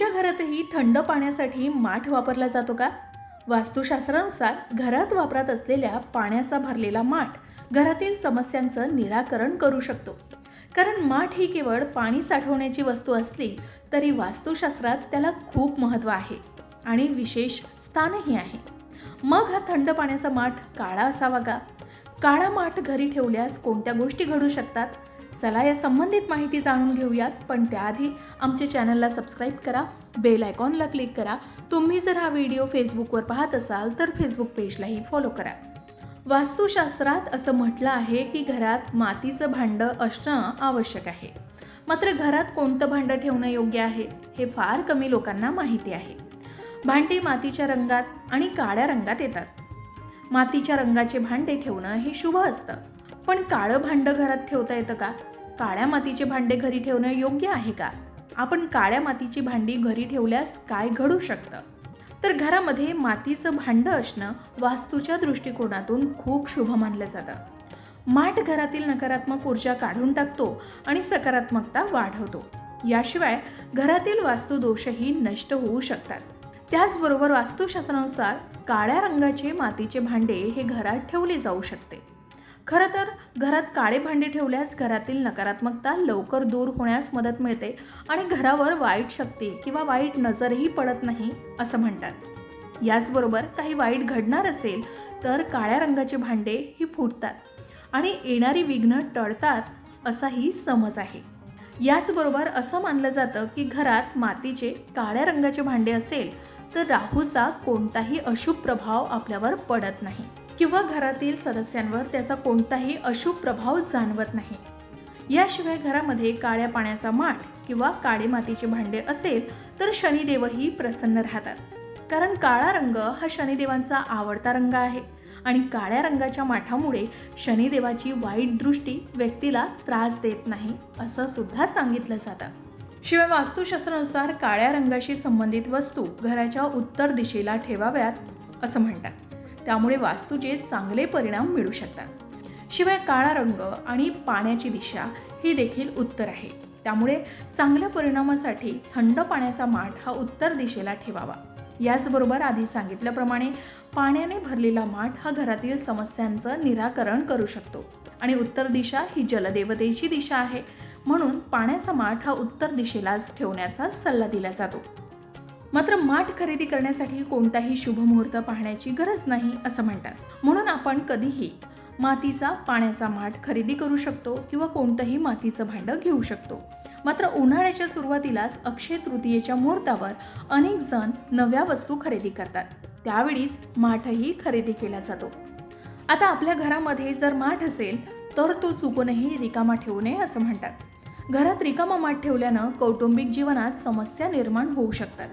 तुमच्या घरातही थंड पाण्यासाठी माठ वापरला जातो का? वास्तुशास्त्रानुसार घरात वापरात असलेल्या पाण्याचा भरलेला माठ घरातील समस्यांचं निराकरण करू शकतो. कारण माठ ही केवळ पाणी साठवण्याची वस्तू असली तरी वास्तुशास्त्रात त्याला खूप महत्त्व आहे आणि विशेष स्थानही आहे. मग हा थंड पाण्याचा माठ काळा असावा का? काळा माठ घरी ठेवल्यास कोणत्या गोष्टी घडू शकतात? चला या संबंधित माहिती जाणून घेऊयात पण त्याआधी आमच्या चॅनलला सबस्क्राईब करा बेल आयकॉनला क्लिक करा. तुम्ही जर हा व्हिडिओ फेसबुकवर पाहत असाल तर फेसबुक पेजलाही फॉलो करा. वास्तुशास्त्रात असं म्हटलं आहे की घरात मातीचं भांडं असणं आवश्यक आहे. मात्र घरात कोणतं भांडं ठेवणं योग्य आहे हे फार कमी लोकांना माहिती आहे. भांडी मातीच्या रंगात आणि काळ्या रंगात येतात. मातीच्या रंगाचे भांडे ठेवणं हे शुभ असतं. पण काळं भांडं घरात ठेवता येतं का? काळ्या मातीचे भांडे घरी ठेवणं योग्य आहे का? आपण काळ्या मातीची भांडी घरी ठेवल्यास काय घडू शकतं? तर घरामध्ये मातीचं भांडं असणं वास्तूच्या दृष्टिकोनातून खूप शुभ मानलं जातं. माठ घरातील नकारात्मक ऊर्जा काढून टाकतो आणि सकारात्मकता वाढवतो. याशिवाय घरातील वास्तुदोषही नष्ट होऊ शकतात. त्याचबरोबर वास्तुशास्त्रानुसार काळ्या रंगाचे मातीचे भांडे हे घरात ठेवले जाऊ शकते. खरं तर घरात काळे भांडे ठेवल्यास घरातील नकारात्मकता लवकर दूर होण्यास मदत मिळते आणि घरावर वाईट शक्ती किंवा वाईट नजरही पडत नाही असं म्हणतात. याचबरोबर काही वाईट घडणार असेल तर काळ्या रंगाचे भांडे ही फुटतात आणि येणारी विघ्न टळतात असाही समज आहे. याचबरोबर असं मानलं जातं की घरात मातीचे काळ्या रंगाचे भांडे असेल तर राहूचा कोणताही अशुभ प्रभाव आपल्यावर पडत नाही. किंवा घरातील सदस्यांवर त्याचा कोणताही अशुभ प्रभाव जाणवत नाही. याशिवाय घरामध्ये काळ्या पाण्याचा माठ किंवा काळे मातीचे भांडे असेल तर शनिदेवही प्रसन्न राहतात. कारण काळा रंग हा शनिदेवांचा आवडता रंग आहे आणि काळ्या रंगाच्या माठामुळे शनिदेवाची वाईट दृष्टी व्यक्तीला त्रास देत नाही असं सुद्धा सांगितलं जातं. शिवाय वास्तुशास्त्रानुसार काळ्या रंगाशी संबंधित वस्तू घराच्या उत्तर दिशेला ठेवाव्यात असं म्हणतात. त्यामुळे वास्तूचे चांगले परिणाम मिळू शकतात. शिवाय काळा रंग आणि पाण्याची दिशा ही देखील उत्तर आहे. त्यामुळे चांगल्या परिणामासाठी थंड पाण्याचा माठ हा उत्तर दिशेला ठेवावा. याचबरोबर आधी सांगितल्याप्रमाणे पाण्याने भरलेला माठ हा घरातील समस्यांचं निराकरण करू शकतो आणि उत्तर दिशा ही जलदेवतेची दिशा आहे. म्हणून पाण्याचा माठ हा उत्तर दिशेलाच ठेवण्याचा सल्ला दिला जातो. मात्र माठ खरेदी करण्यासाठी कोणताही शुभ मुहूर्त पाहण्याची गरज नाही असं म्हणतात. म्हणून आपण कधीही मातीचा पाण्याचा माठ खरेदी करू शकतो किंवा कोणतंही मातीचं भांडं घेऊ शकतो. मात्र उन्हाळ्याच्या सुरुवातीलाच अक्षय तृतीयेच्या मुहूर्तावर अनेक जण नव्या वस्तू खरेदी करतात. त्यावेळीच माठही खरेदी केला जातो. आता आपल्या घरामध्ये जर माठ असेल तर तो चुकूनही रिकामा ठेवू नये असं म्हणतात. घरात रिकामा माठ ठेवल्यानं कौटुंबिक जीवनात समस्या निर्माण होऊ शकतात.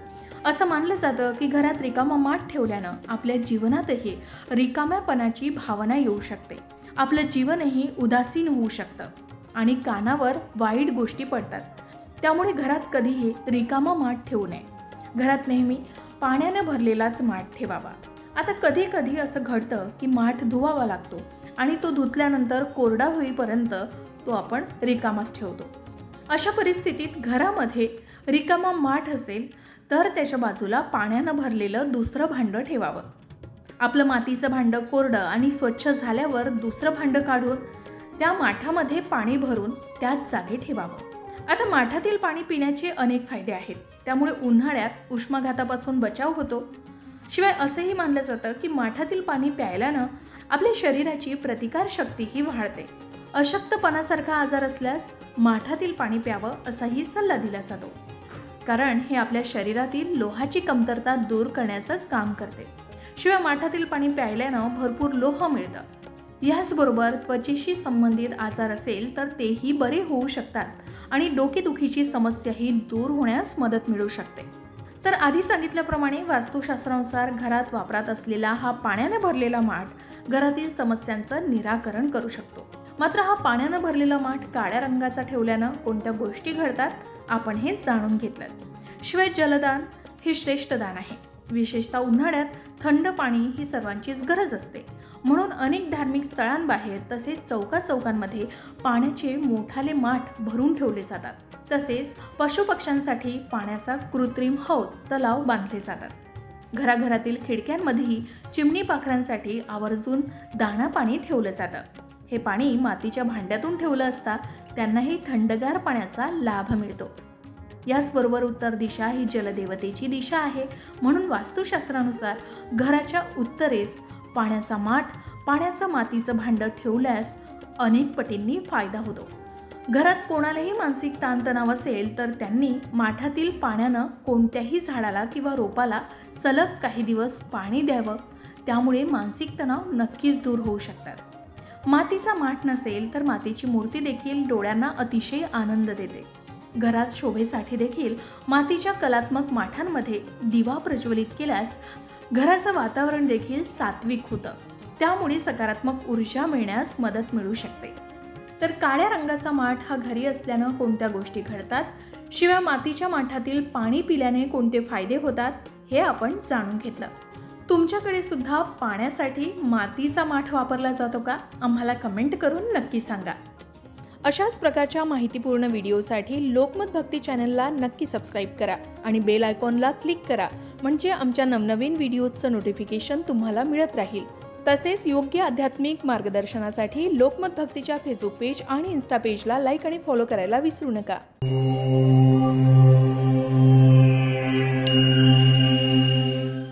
असं मानलं जातं की घरात रिकामा माठ ठेवल्यानं आपल्या जीवनातही रिकाम्यापणाची भावना येऊ शकते. आपलं जीवनही उदासीन होऊ शकतं आणि कानावर वाईट गोष्टी पडतात. त्यामुळे घरात कधीही रिकामा माठ ठेवू नये. घरात नेहमी पाण्यानं भरलेलाच माठ ठेवावा. आता कधी कधी असं घडतं की माठ धुवावा लागतो आणि तो धुतल्यानंतर कोरडा होईपर्यंत तो आपण रिकामाच ठेवतो. अशा परिस्थितीत घरामध्ये रिकामा माठ असेल तर त्याच्या बाजूला पाण्यानं भरलेलं दुसरं भांडं ठेवावं. आपलं मातीचं भांडं कोरडं आणि स्वच्छ झाल्यावर दुसरं भांडं काढून त्या माठामध्ये पाणी भरून त्याच जागी ठेवावं. आता माठातील पाणी पिण्याचे अनेक फायदे आहेत. त्यामुळे उन्हाळ्यात उष्माघातापासून बचाव होतो. शिवाय असंही मानलं जातं की माठातील पाणी प्यायल्यानं आपल्या शरीराची प्रतिकारशक्तीही वाढते. अशक्तपणासारखा आजार असल्यास माठातील पाणी प्यावं असाही सल्ला दिला जातो. कारण हे आपल्या शरीरातील लोहाची कमतरता दूर करण्याचं काम करते. शिवाय माठातील पाणी प्यायल्यानं भरपूर लोह मिळतं. याचबरोबर त्वचेशी संबंधित आजार असेल तर तेही बरे होऊ शकतात आणि डोकेदुखीची समस्याही दूर होण्यास मदत मिळू शकते. तर आधी सांगितल्याप्रमाणे वास्तुशास्त्रानुसार घरात वापरात असलेला हा पाण्याने भरलेला माठ घरातील समस्यांचं निराकरण करू शकतो. मात्र हा पाण्यानं भरलेला माठ काळ्या रंगाचा ठेवल्यानं कोणत्या गोष्टी घडतात आपण हे जाणून घेतलं श्वेत जलदान हे श्रेष्ठ दान आहे. विशेषतः उन्हाळ्यात थंड पाणी ही सर्वांचीच गरज असते. म्हणून अनेक धार्मिक स्थळांबाहेर तसेच चौका चौकांमध्ये पाण्याचे मोठाले माठ भरून ठेवले जातात. तसेच पशुपक्ष्यांसाठी पाण्याचा कृत्रिम हौद तलाव बांधले जातात. घराघरातील खिडक्यांमध्येही चिमणी पाखरांसाठी आवर्जून दाणा पाणी ठेवलं जातं. हे पाणी मातीच्या भांड्यातून ठेवलं असता त्यांनाही थंडगार पाण्याचा लाभ मिळतो. याचबरोबर उत्तर दिशा ही जलदेवतेची दिशा आहे. म्हणून वास्तुशास्त्रानुसार घराच्या उत्तरेस पाण्याचा माठ पाण्याचं मातीचं भांडं ठेवल्यास अनेक पटींनी फायदा होतो. घरात कोणालाही मानसिक ताणतणाव असेल तर त्यांनी माठातील पाण्यानं कोणत्याही झाडाला किंवा रोपाला सलग काही दिवस पाणी द्यावं. त्यामुळे मानसिक तणाव नक्कीच दूर होऊ शकतात. मातीचा माठ नसेल तर मातीची मूर्ती देखील डोळ्यांना अतिशय आनंद देते. घरात शोभेसाठी देखील मातीच्या कलात्मक माठांमध्ये दिवा प्रज्वलित केल्यास घराचं वातावरण देखील सात्विक होतं. त्यामुळे सकारात्मक ऊर्जा मिळण्यास मदत मिळू शकते. तर काळ्या रंगाचा माठ हा घरी असल्यानं कोणत्या गोष्टी घडतात? शिवाय मातीच्या माठातील पाणी पिल्याने कोणते फायदे होतात? हे आपण जाणून घेतलं. तुमच्याकडे सुद्धा पाण्यासाठी मातीचा माठ वापरला जातो का? आम्हाला कमेंट करून नक्की सांगा. अशाच प्रकारच्या माहितीपूर्ण व्हिडिओसाठी लोकमत भक्ती चॅनलला नक्की सबस्क्राईब करा आणि बेल आयकॉनला क्लिक करा म्हणजे आमच्या नवनवीन व्हिडिओचं नोटिफिकेशन तुम्हाला मिळत राहील. तसेच योग्य आध्यात्मिक मार्गदर्शनासाठी लोकमत भक्तीच्या फेसबुक पेज आणि इन्स्टा पेजला लाईक आणि फॉलो करायला विसरू नका.